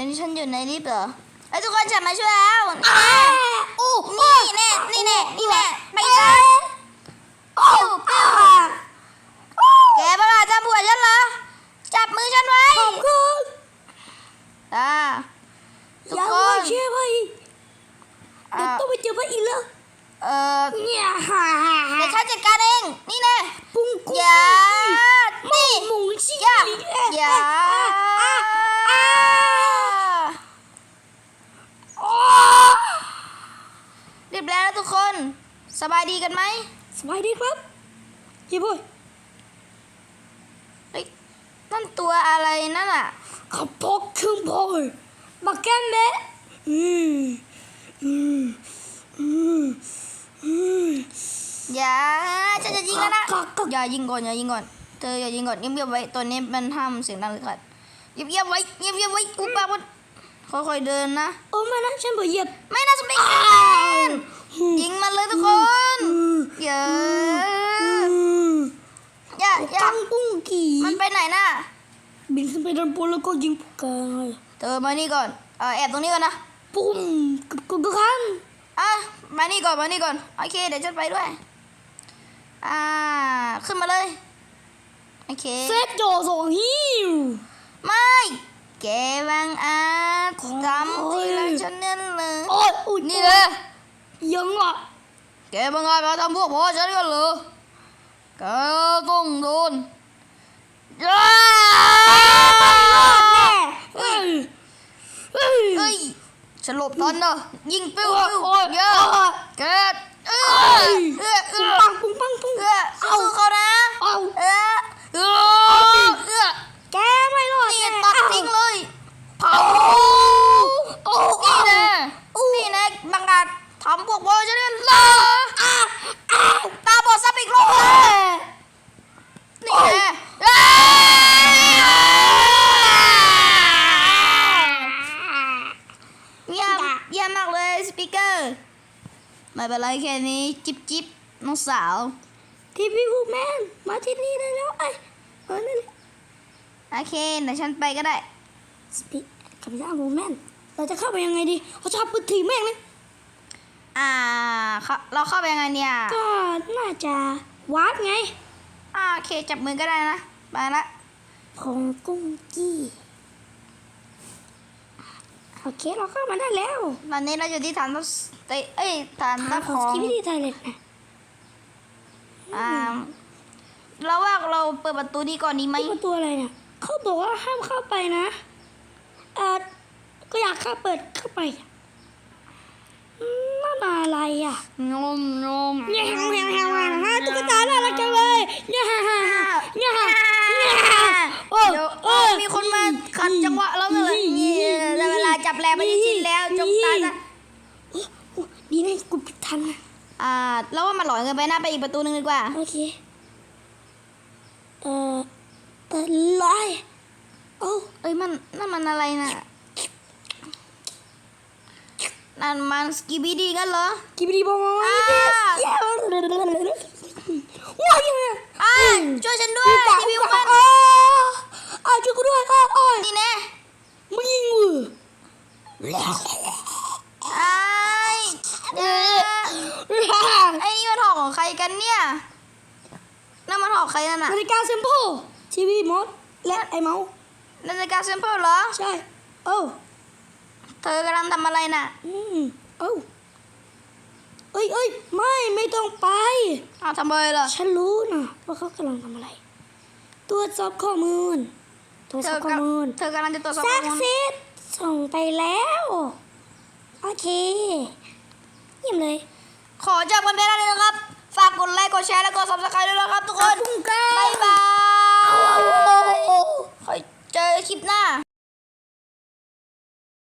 ตอนนี้ฉันอยู่ในลิฟต์เหรอไอ้ยทุกคนฉันมาช่วยแล้วอ้านี่โอ้นี่แน่นี่แน่นี่แน่ไปซะโอ้ปิ้วแกบ้าจำผัวฉันเหรอ จับมือฉันไว้ขอบคุณอ่าทุกยังคไม่นเชื่อพ่ออีกเดี๋ยวอ่าต้องไปเจอพ่ออีกแล้วเออเนี่ยฮ่าฮ่าฮ่าเดี๋ยวฉันจัดการเอง นี่แน่ปุ้งกุ้งอย่านี่ หมูชิ อย่า ลิ อย่า อะอะโอ้ เรียบร้อย แล้วทุกคนสบายดีกันไหมสบายดีครับเยี่ยมยเฮ้ยนั่นตัวอะไรนั่นอะขับพกเครื่องพอยมาแก้มแม่อืมอืมอืมอืมอย่าฉันจะยิงแล้วนะกักกักอย่ายิงก่อนอย่ายิงก่อนเธออย่ายิงก่อนเงียบๆไว้ตัวนี้มันห้ามเสียงดังเลยค่ะเงียบๆไว้เงียบๆไว้อุบปากมันค่อยๆเดินนะโอ้ไม่นะฉันบอกเหยียบไม่น่าสเปกเกอร์ ยิงมันเลยทุกคนอืมอย่าอืมอย่าอย่าตั้งปุ้งกี่มันไปไหนน่ะ บินขึ้นไปด้านบนแล้วก็ยิงพวกแกเลยเธอมานี่ก่อนเออแอบตรงนี้ก่อนนะปุ้มกับกับกันอะมานี่ก่อนมานี่ก่อนโอเคเดี๋ยวฉันไปด้วย อ่าขึ้นมาเลยโอเคเซตโจสองฮิวไม่แกบังอาจของทำทีละฉันนั่นเลยนี่เลย ยังอะแกบังอาจมาทำพวกพ่อฉันกันเหรอแกต้องโดนย้าเฮ้ยเฮ้ยเฮ้ยฉันหลบทันเนอะยิงปิ้วโอ้ยปิ้วโอ้ยเยอะโอ้ยแกเออ เอ้ย เออเอ ปุ้ง อ ปังปุ้งปังปุ้ง เออสู้ๆเขานะ เอา เออเออเออ แกไม่รอด นี่ แน่ ตัดทิ้งเลยเผา โอ้ นี่ โอ้ นะนี่นะบังอาจทำพวกพ่อฉันเนี่ยเหรอ อ้าวอ้าว ตาบอดซับอีกรอบเลยนี่ไงเอ้ยเยี่ย มเยี่ยมมากเลยสปีกเกอร์ไม่เป็นไรแค่นี้จิบจิบน้องสาว ทีวีวูแมนมาที่นี่ได้แล้วไอ้เออนั่นแหละโอเคเดี๋ยวฉันไปก็ได้สปีกับย่าวูแมนเราจะเข้าไปยังไงดีเขาชอบปืนถีบแม่งเลยอ่าเขาเราเข้าไปยังไงเนี่ย ก็น่าจะวาร์ปไงอ่าโอเคจับมือก็ได้นะ ไปละพงกุ้งกี้ โอเคเราเข้ามาได้แล้วตอนนี้เราอยู่ที่ฐานทัพเอ้ยเอ้ยฐานทัพขขอองสกิปปี้ไทยเลยนะอ่าเราว่าเราเปิดประตูนี้ก่อนดีไหมนี่มันตัวอะไรเนี่ยเขาบอกว่าห้ามเข้าไปนะเออก็อยากเข้าเปิดเข้าไปอืมนั่นอะไรอะงมงมเนี่ย เวลาจับแรงไปที่ชิ้นแล้วจงตายซะโอ้โอ้ดีนะกูปิดทันนะอ่าเราว่ามันหลอนเกินไปนะไปอีกประตูหนึงดีกว่า โอเค เอ่อเอ่อลอยโอ้เอ้ยมันนั่นมันอะไรน่ะนั่นมันสกีบีดีกันเหรอกิบดีบอมอ่าเย้ว้าวยังไงอ่าช่วยฉันด้วยทีวีวันอ้าอ้าช่วยกูด้วยอ้าอ้านี่แน่มึงยิงมือไอ้ เอ้ยไอ้นี่มันหอกของใครกันเนี่ยนั่นมันหอกใครนั่นน่ะนาฬิกาเซมโพทีวีมดและไอเมาส์นาฬิกาเซมเปิลเหรอ ใช่โอ้เธอกำลังทำอะไรน่ะ อืมโอ้เอ้ยเอ้ยไม่ไม่ต้องไปเอาทำอะไรเหรอฉันรู้นะว่าเขากำลังทำอะไร ตรวจสอบข้อมูลตรวจเธสออบข้อมูลเธอกำลังจะตรวจสอบซัข้อกมูลซิด ส่งไปแล้ว โอเคเยี่ยมเลย ขอจบกันไปแล้วนะครับ ฝากกดไลค์ กดแชร์ และกดซับสไครต์ด้วยนะครับทุกคน